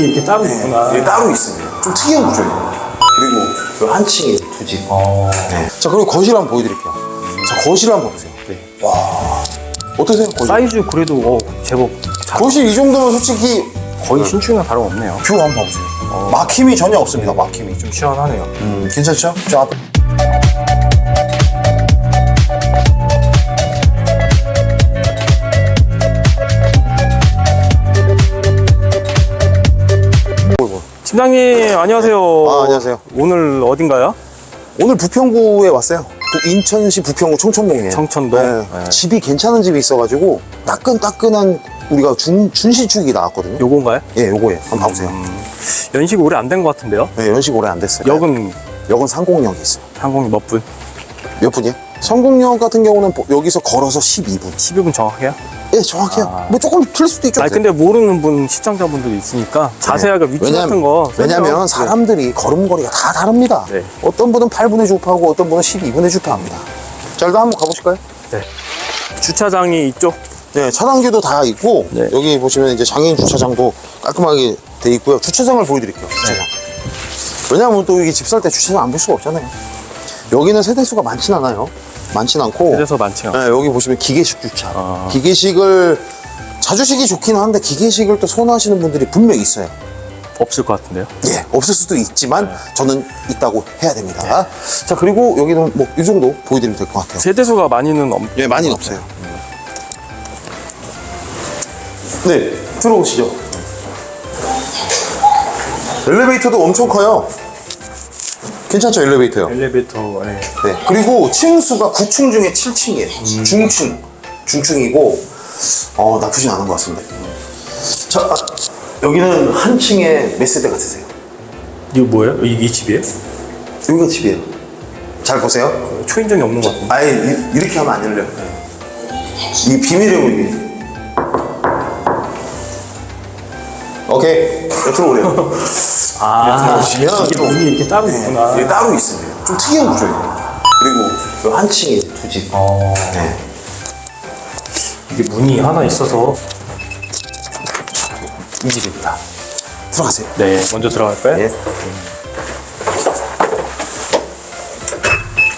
문이 이렇게 따로 있구나. 예, 따로 있습니다. 좀 특이한 구조예요. 그리고 요 한 층에 두 집. 어. 네. 자 그리고 거실 한번 보여드릴게요. 자 거실 한번 보세요. 네. 와 어떠세요? 거실? 사이즈 그래도 어, 제법 잘, 거실 이 정도면 솔직히 거의 신축이랑 다름없네요. 뷰 한번 봐보세요. 막힘이 전혀 없습니다. 막힘이. 좀 시원하네요. 음, 괜찮죠? 자 앞 에. 팀장님 안녕하세요. 아, 안녕하세요. 오늘 어딘가요? 오늘 부평구에 왔어요. 부- 인천시 부평구 청천동이에요. 청천동? 네. 네. 집이 괜찮은 집이 있어가지고 따끈따끈한 우리가 준 준시축이 나왔거든요. 요건가요? 예, 요거예요. 한번 봐보세요. 연식 오래 안 된 것 같은데요? 네, 연식 오래 안 됐어요. 역은 역은 상공역이 있어요. 항공이 몇 분? 몇 분이요? 성공역 같은 경우는 보- 여기서 걸어서 12분. 12분 정확해요? 예, 정확해요. 아. 뭐 조금 틀릴 수도 있죠. 아니 근데 모르는 분 시청자분들이 있으니까 자세하게 위치 왜냐면, 같은 거 왜냐면 설명- 사람들이 걸음걸이가 다 다릅니다. 네. 어떤 분은 8분에 주파하고 어떤 분은 12분에 주파합니다. 자, 일단 한번 가보실까요? 네. 주차장이 이쪽 네, 차단기도 다 있고 네. 여기 보시면 이제 장애인 주차장도 깔끔하게 돼 있고요. 주차장을 보여드릴게요. 주차장. 네. 왜냐하면 또 이게 집 살 때 주차장 안 볼 수가 없잖아요. 여기는 세대수가 많진 않아요. 많진 않고. 그래서 많죠. 네, 여기 보시면 기계식 주차. 아. 기계식을 자주식이 좋긴 한데 기계식을 또 선호하시는 분들이 분명히 있어요. 없을 것 같은데요. 예, 없을 수도 있지만 네. 저는 있다고 해야 됩니다. 자, 그리고 여기는 뭐 이 정도 보여드리면 될 것 같아요. 세대수가 많이는 없... 예, 많이는 없어요. 네, 들어오시죠. 엘리베이터도 엄청 커요. 괜찮죠, 엘리베이터요? 엘리베이터 예. 네. 그리고 층수가 9층 중에 7층이에요. 중층. 중층이고, 어, 나쁘진 않은 것 같습니다. 자, 아, 여기는 한 층에 몇 세대 같으세요? 이거 뭐예요? 이, 이 집이에요? 여기가 집이에요. 잘 보세요. 초인종이 없는 것 같은데. 아예 이- 이렇게 하면 안 열려요. 이 비밀의 문이. 오케이. 자, 들어오래요. 아, 보시면 이게 또- 문이 이렇게 따로 네, 있구나. 이게 따로 있습니다. 좀 특이한 구조예요. 그리고 요한 층에 두 집. 어, 네. 이게 문이 하나 있어서 이 집입니다. 들어가세요. 네, 먼저 들어갈까요? 예.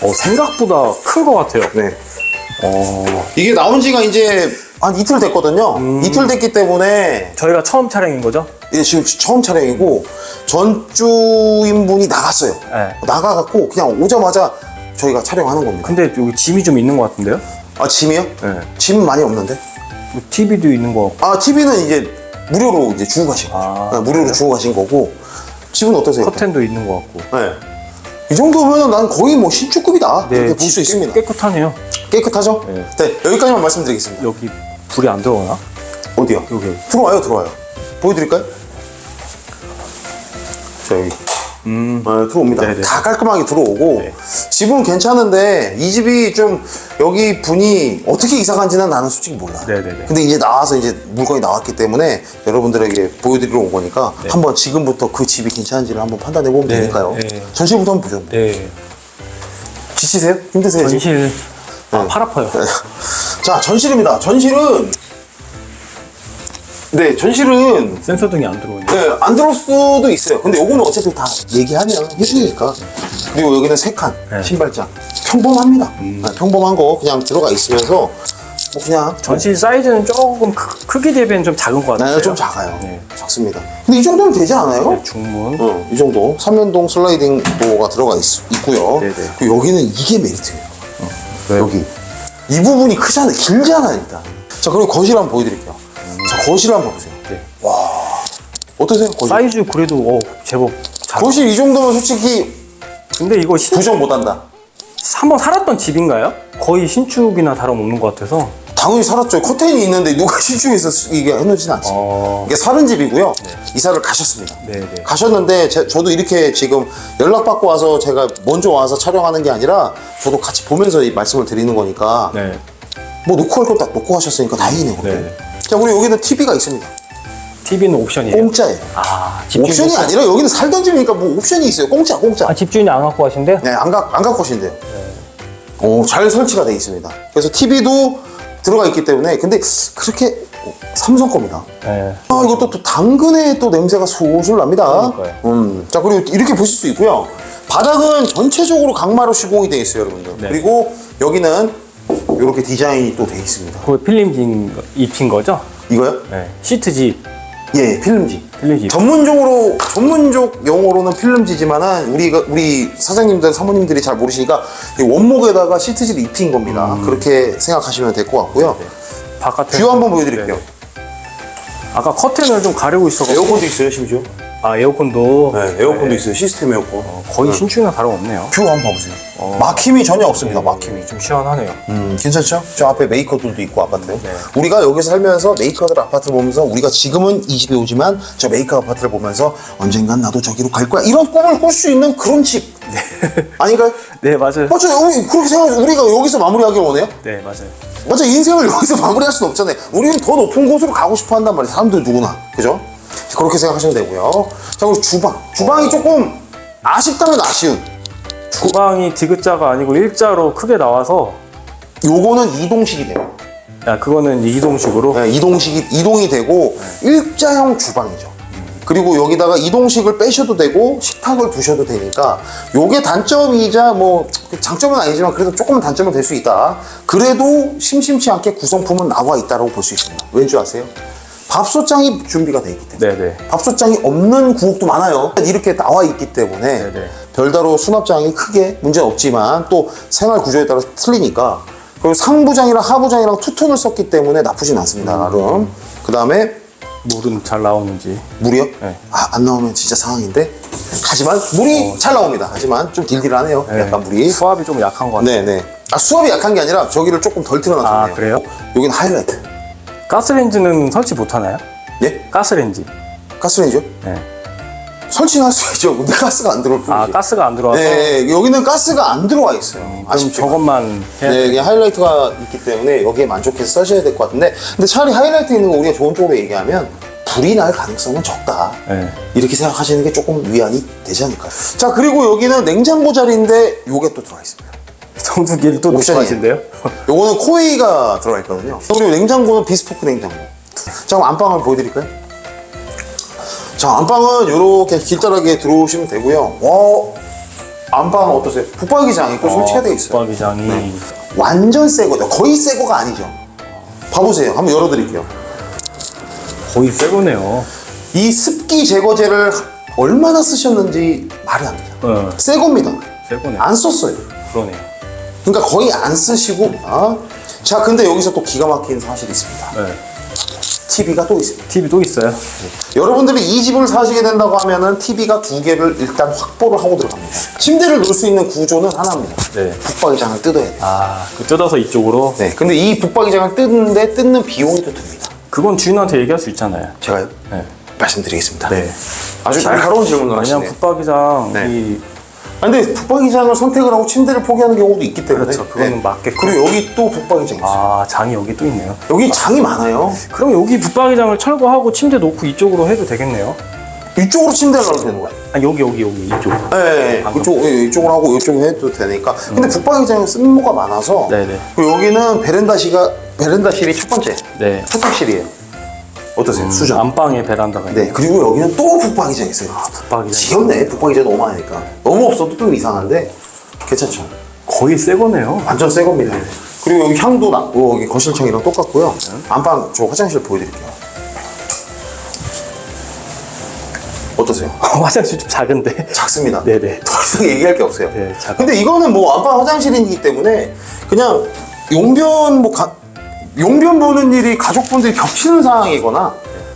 어, 생각보다 큰 것 같아요. 네. 어, 이게 나온 지가 이제 한 이틀 됐거든요. 음. 이틀 됐기 때문에 저희가 처음 촬영인 거죠? 이게 지금 처음 촬영이고 전주인분이 나갔어요. 네. 나가갖고 그냥 오자마자 저희가 촬영하는 겁니다. 근데 여기 짐이 좀 있는 것 같은데요? 아 짐이요? 네. 짐 많이 없는데? 뭐 TV도 있는 거 같고. 아 TV는 이제 무료로 이제 주고 가신 거죠. 아, 네, 무료로 주고 가신 거고 집은 어떠세요? 커튼도 있는 것 같고. 네. 이 정도면 난 거의 뭐 신축급이다 이렇게 볼 수집 있습니다. 깨, 깨끗하네요. 깨끗하죠? 네. 네 여기까지만 말씀드리겠습니다. 여기 불이 안 들어오나? 어디요? 여기. 들어와요, 들어와요. 보여드릴까요? 자, 여기. 음, 네, 들어옵니다. 네네. 다 깔끔하게 들어오고 네. 집은 괜찮은데 이 집이 좀 여기 분이 어떻게 이사 간지는 나는 솔직히 몰라. 네네네. 근데 이제 나와서 이제 물건이 나왔기 때문에 여러분들에게 보여드리러 온 거니까 한번 지금부터 그 집이 괜찮은지를 한번 판단해 보면 네, 되니까요. 네. 전실부터 한번 보죠. 네. 지치세요? 힘드세요? 전실. 아, 네. 팔 아파요. 자, 전실입니다. 전실은 네, 전실은 센서 등이 안 들어오네. 네, 안 들어올 수도 있어요. 근데 요거는 어차피 다 얘기하면 해주니까. 그리고 여기는 세 칸, 네. 신발장. 평범합니다. 네, 평범한 거 그냥 들어가 있으면서 뭐 그냥 전실 사이즈는 조금 크, 크기 대비는 좀 작은 것 같아요. 네, 좀 작아요. 네. 작습니다. 근데 이 정도면 되지 않아요? 네, 중문. 어, 이 정도. 삼연동 슬라이딩 도어가 들어가 있, 고요 네네. 그리고 여기는 이게 메리트예요. 네. 여기. 이 부분이 크잖아요. 길잖아요, 일단. 자, 그리고 거실 한번 보여드릴게요. 자, 거실 한번 보세요. 네. 어떠세요, 거실? 사이즈 그래도 어, 제법 작. 거실 이 정도면 솔직히 근데 이거 신, 부정 못한다. 한번 살았던 집인가요? 거의 신축이나 다름없는 것 같아서. 당연히 살았죠. 커튼이 있는데 누가 신축해서 이게 해놓진 않지. 어. 이게 사는 집이고요. 이사를 가셨습니다. 네 네. 가셨는데 제- 저도 이렇게 지금 연락받고 와서 제가 먼저 와서 촬영하는 게 아니라 저도 같이 보면서 이 말씀을 드리는 거니까 네. 뭐 놓고 할걸딱 놓고 하셨으니까 다행이네요. 네. 자, 그리고 여기는 TV가 있습니다. TV는 옵션이에요. 공짜예요. 아, 집주인 옵션이 아니라 여기는 살던 집이니까 뭐 옵션이 있어요. 공짜, 공짜. 아, 집주인이 안 갖고 가신대요? 네, 안, 가, 안 갖고 오신대요. 오, 잘 설치가 되어 있습니다. 그래서 TV도 들어가 있기 때문에 근데 그렇게 삼성 겁니다. 네. 아 이것도 또 당근의 또 냄새가 솔솔 납니다. 그러니까요. 음, 자 그리고 이렇게 보실 수 있고요. 바닥은 전체적으로 강마루 시공이 되어 있어요, 여러분들. 네. 그리고 여기는 이렇게 디자인이 또 되어 있습니다. 그 필름진 거- 입힌 거죠? 이거요? 네. 시트지 예, 필름지. 필름지. 전문적으로 전문적 용어로는 필름지지만은 우리가 우리 사장님들 사모님들이 잘 모르시니까 이 원목에다가 시트지를 입힌 겁니다. 음. 그렇게 생각하시면 될 것 같고요. 바깥에 뷰 한번 보여드릴게요. 네. 아까 커튼을 좀 가리고 있어가지고 에어컨도 있어요, 심지어. 아 에어컨도 네, 에어컨도 있어요. 시스템 에어컨. 거의 신축이나 다름없네요. 뷰 한번 봐보세요. 막힘이 전혀 없습니다. 막힘이. 좀 시원하네요. 음, 괜찮죠? 저 앞에 메이커들도 있고 아파트. 우리가 여기서 살면서 메이커들 아파트를 보면서 우리가 지금은 이 집에 오지만 저 메이커 아파트를 보면서 언젠간 나도 저기로 갈 거야. 이런 꿈을 꿀 수 있는 그런 집. 아닌가요? 네 맞아요. 맞아요. 우리 그렇게 생각해. 우리가 여기서 마무리하길 원해요? 네 맞아요. 맞아. 인생을 여기서 마무리할 수는 없잖아요. 우리는 더 높은 곳으로 가고 싶어 한단 말이에요. 사람들 누구나. 그죠? 그렇게 생각하시면 되고요. 자, 그리고 주방. 주방이 조금 아쉽다면 아쉬운. 주방이 디귿자가 아니고 일자로 크게 나와서 요거는 이동식이네요. 야 그거는 이동식으로 네, 이동식이 이동이 되고 일자형 주방이죠. 그리고 여기다가 이동식을 빼셔도 되고 식탁을 두셔도 되니까 요게 단점이자 뭐 장점은 아니지만 그래도 조금은 단점은 될 수 있다. 그래도 심심치 않게 구성품은 나와 있다고 볼 수 있습니다. 왠지 아세요? 밥솥장이 준비가 되어 있기 때문에 네네. 밥솥장이 없는 구옥도 많아요. 이렇게 나와 있기 때문에 네네. 별다로 수납장이 크게 문제는 없지만 또 생활 구조에 따라 틀리니까 그리고 상부장이랑 하부장이랑 투톤을 썼기 때문에 나쁘진 않습니다. 나름. 그 다음에 물은 잘 나오는지 물이요? 네. 아, 안 나오면 진짜 상황인데. 하지만 물이 잘 나옵니다. 하지만 좀 딜딜하네요. 네. 약간 물이. 수압이 좀 약한 것 같아요. 네네. 아, 수압이 약한 게 아니라 저기를 조금 덜 틀어놨네요. 아, 그래요? 여기는 하이라이트. 가스레인지는 설치 못 하나요? 예? 가스레인지. 가스레인지요? 네. 설치는 할 수 있죠. 근데 가스가 안 들어올 뿐이지. 아 가스가 안 들어와서 네, 여기는 가스가 안 들어와 있어요. 그럼 아쉽죠. 저것만 해야 네, 돼. 이게 하이라이트가 있기 때문에 여기에 만족해서 써셔야 될 것 같은데 근데 차라리 하이라이트 있는 거 우리가 좋은 쪽으로 얘기하면 불이 날 가능성은 적다. 네. 이렇게 생각하시는 게 조금 위안이 되지 않을까요? 자, 그리고 여기는 냉장고 자리인데 요게 또 들어가 있습니다. 성수기를 또 옵션이에요. 높아하신데요? 요거는 코웨이가 들어가 있거든요. 그리고 냉장고는 비스포크 냉장고. 자, 그럼 안방을 보여드릴까요? 자, 안방은 이렇게 길다랗게 들어오시면 되고요. 와, 안방은 어떠세요? 붙박이장 있고 설치가 되어 있어요. 붙박이장이 완전 새 거죠. 거의 새 거가 아니죠. 봐보세요. 한번 열어드릴게요. 거의 새 거네요. 이 습기 제거제를 얼마나 쓰셨는지 말이 안 돼요. 어, 새 겁니다. 새 거네요. 안 썼어요. 그러네요. 그러니까 거의 안 쓰시고. 아. 자, 근데 여기서 또 기가 막힌 사실이 있습니다. 네. TV가 또 있습니다. TV 또 있어요. 여러분들이 이 집을 사시게 된다고 하면은 TV가 두 개를 일단 확보를 하고 들어갑니다. 침대를 놓을 수 있는 구조는 하나입니다. 네. 붙박이장을 뜯어야 돼요. 아, 그 뜯어서 이쪽으로. 네. 근데 이 붙박이장을 뜯는데 뜯는 비용이 또 듭니다. 그건 주인한테 얘기할 수 있잖아요. 제가요? 네. 말씀드리겠습니다. 네. 아주 날카로운 질문을 왜냐면 하시네요. 붙박이장 네. 이 아, 근데 붙박이장을 선택을 하고 침대를 포기하는 경우도 있기 때문에 그렇죠. 그거는 맞겠고. 그리고 여기 또 붙박이장 있어요. 아, 장이 여기 또 있네요. 여기 장이 많아요. 그럼 여기 붙박이장을 철거하고 침대 놓고 이쪽으로 해도 되겠네요. 이쪽으로 침대를 놔도 되는 거예요. 아, 여기 여기 여기 이쪽. 네, 방금. 이쪽, 예, 이쪽으로 하고 이쪽으로 해도 되니까. 근데 붙박이장은 쓸모가 많아서. 네네. 그리고 여기는 베란다시가, 베란다실이 첫 번째. 네. 세탁실이에요. 어떠세요? 수전. 안방에 베란다가 있네요. 네, 그리고 여기는 또 붙박이장 있어요. 붙박이장. 지겹네, 붙박이장 너무 많으니까. 너무 없어도 좀 이상한데, 괜찮죠? 거의 새 거네요. 완전 새 겁니다. 그리고 여기 향도 났고, 여기 거실청이랑 똑같고요. 안방, 저 화장실 보여드릴게요. 어떠세요? 화장실 좀 작은데. 작습니다. 네네. 더 이상 얘기할 게 없어요. 네, 작아. 근데 이거는 뭐 안방 화장실이기 때문에 그냥 용변 뭐 가, 용변 보는 일이 가족분들이 겹치는 상황이거나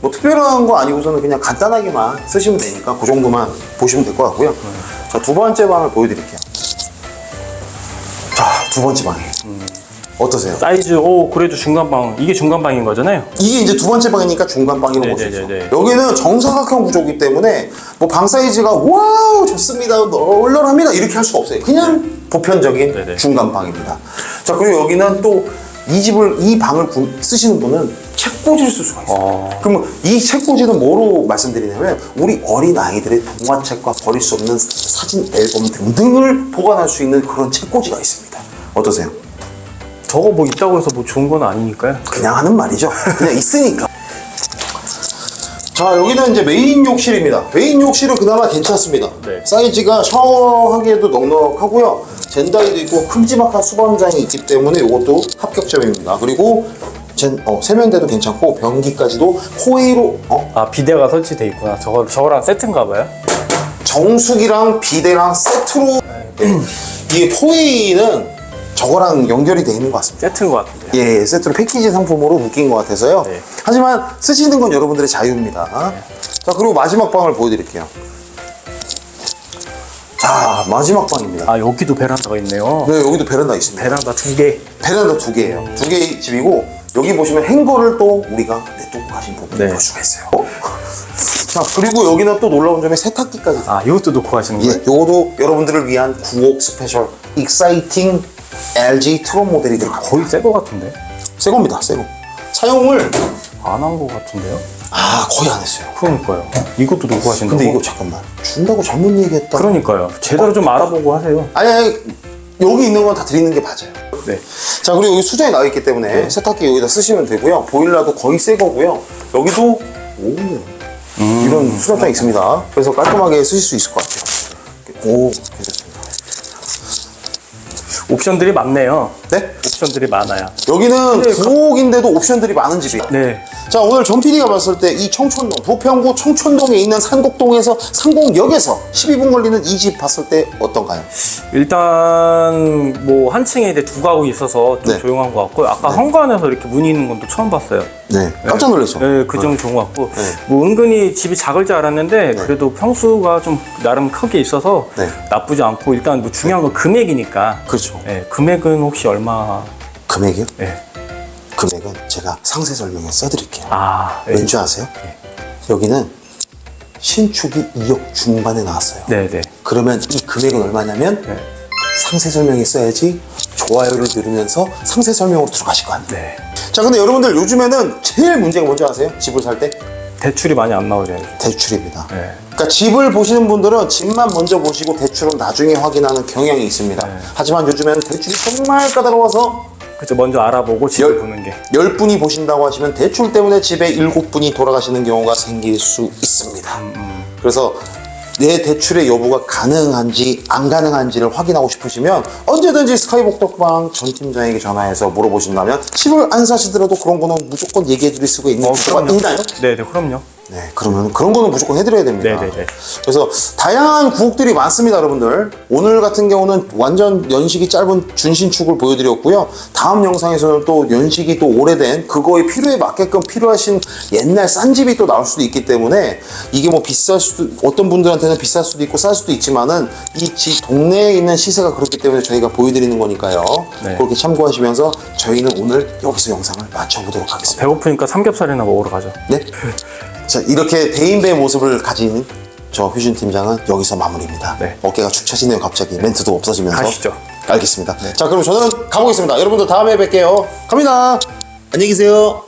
뭐 특별한 거 아니고서는 그냥 간단하게만 쓰시면 되니까 그 정도만 보시면 될 것 같고요. 자, 두 번째 방을 보여드릴게요. 자, 두 번째 방이에요. 어떠세요? 사이즈 오 그래도 중간방 이게 중간방인 거잖아요. 이게 이제 두 번째 방이니까 중간 방이라고 볼수 있죠. 네네네네. 여기는 정사각형 구조이기 때문에 뭐 방 사이즈가 와우 좋습니다, 널널합니다 이렇게 할 수가 없어요. 그냥 보편적인 네네. 중간 방입니다. 자 그리고 여기는 또 이 집을 이 방을 구- 쓰시는 분은 책꽂이를 쓸 수가 있어요. 어. 그러면 이 책꽂이는 뭐로 말씀드리냐면 우리 어린 아이들의 동화책과 버릴 수 없는 사진 앨범 등등을 보관할 수 있는 그런 책꽂이가 있습니다. 어떠세요? 저거 뭐 있다고 해서 뭐 좋은 건 아니니까요. 그냥 하는 말이죠. 그냥 있으니까. 자, 여기는 이제 메인 욕실입니다. 메인 욕실은 그나마 괜찮습니다. 네. 사이즈가 샤워하기에도 넉넉하고요. 젠다이도 있고 큼지막한 수번장이 있기 때문에 이것도 합격점입니다. 그리고 젠, 어, 세면대도 괜찮고 변기까지도 코웨이로 어, 아 비데가 설치돼 있구나. 저거 저거랑 세트인가 봐요. 정수기랑 비데랑 세트로 네. 이게 코웨이는 저거랑 연결이 돼 있는 것 같습니다. 세트인 것 같은데. 예, 세트로 패키지 상품으로 묶인 것 같아서요. 네. 하지만 쓰시는 건 여러분들의 자유입니다. 자, 그리고 마지막 방을 보여드릴게요. 자, 마지막 방입니다. 아 여기도 베란다가 있네요. 네, 여기도 베란다 있습니다. 베란다 두 개. 베란다 두 개예요. 두 개의 집이고 여기 보시면 행거를 또 우리가 내두고 가신 부분을 네. 볼 수가 있어요. 자, 그리고 여기는 또 놀라운 점이 세탁기까지. 아 이것도 놓고 가시는 예, 거예요? 요것도 여러분들을 위한 9억 스페셜 익사이팅 LG 트론 모델이 들어가고 거의 새 거 같은데. 새 겁니다, 새 거. 사용을 안 한 거 같은데요? 아 거의 안 했어요. 그러니까요. 이것도 놓고 가신다고. 근데 이거 잠깐만 준다고 잘못 얘기했다. 그러니까요. 제대로 좀 알아보고 하세요. 아니, 아니 여기 있는 건 다 드리는 게 맞아요. 네. 자 그리고 여기 수전이 나와 있기 때문에 세탁기 여기다 쓰시면 되고요. 보일러도 거의 새 거고요. 여기도 오 이런 수납장 있습니다. 그래서 깔끔하게 쓰실 수 있을 것 같아요. 오. 옵션들이 많네요. 네 옵션들이 많아요. 여기는 네, 9억인데도 옵션들이 많은 집이에요. 네. 자 오늘 전 PD가 봤을 때 이 청천동 부평구 청천동에 있는 산곡동에서 상곡역에서 12분 걸리는 이 집 봤을 때 어떤가요? 일단 뭐 한 층에 이제 두 가구 있어서 좀 네. 조용한 것 같고 아까 현관에서 이렇게 문이 있는 건또 처음 봤어요. 네 깜짝 놀랐죠. 네, 그점 좋은 것 같고 네. 뭐 은근히 집이 작을 줄 알았는데 그래도 평수가 좀 나름 크게 있어서 네. 나쁘지 않고 일단 뭐 중요한 건 금액이니까. 그렇죠. 네, 금액은 혹시 얼마? 금액이요? 네. 금액은 제가 상세 설명에 써드릴게요. 아, 네. 왠지 아세요? 여기는 신축이 2억 중반에 나왔어요. 네, 네. 그러면 이 금액은 얼마냐면 네. 상세 설명에 써야지 좋아요를 누르면서 상세 설명으로 들어가실 거 아니에요. 네. 자, 근데 여러분들 요즘에는 제일 문제가 뭔지 아세요? 집을 살 때 대출이 많이 안 나오죠. 대출입니다. 네. 그러니까 집을 보시는 분들은 집만 먼저 보시고 대출은 나중에 확인하는 경향이 있습니다. 네. 하지만 요즘에는 대출이 정말 까다로워서 그죠. 먼저 알아보고 집을 열- 보는 게. 10분이 보신다고 하시면 대출 때문에 집에 7분이 돌아가시는 경우가 생길 수 있습니다. 그래서 내 대출의 여부가 가능한지 안 가능한지를 확인하고 싶으시면 언제든지 스카이복덕방 전 팀장에게 전화해서 물어보신다면 집을 안 사시더라도 그런 거는 무조건 얘기해 드릴 수가 있는 경우가 있나요? 네, 네, 그럼요. 네, 그러면 그런 거는 무조건 해드려야 됩니다. 네, 네, 네. 그래서 다양한 구옥들이 많습니다, 여러분들. 오늘 같은 경우는 완전 연식이 짧은 준신축을 보여드렸고요. 다음 영상에서는 또 연식이 또 오래된 그거에 필요에 맞게끔 필요하신 옛날 싼 집이 또 나올 수도 있기 때문에 이게 뭐 비쌀 수도 어떤 분들한테는 비쌀 수도 있고 쌀 수도 있지만은 이집 동네에 있는 시세가 그렇기 때문에 저희가 보여드리는 거니까요. 네. 그렇게 참고하시면서 저희는 오늘 여기서 영상을 마쳐보도록 하겠습니다. 배고프니까 삼겹살이나 먹으러 가죠. 네. 자, 이렇게 대인배의 모습을 가진 저 휴진 팀장은 여기서 마무리입니다. 네. 어깨가 축 처지네요, 갑자기. 멘트도 없어지면서. 가시죠. 알겠습니다. 자, 그럼 저는 가보겠습니다. 여러분들 다음에 뵐게요. 갑니다. 안녕히 계세요.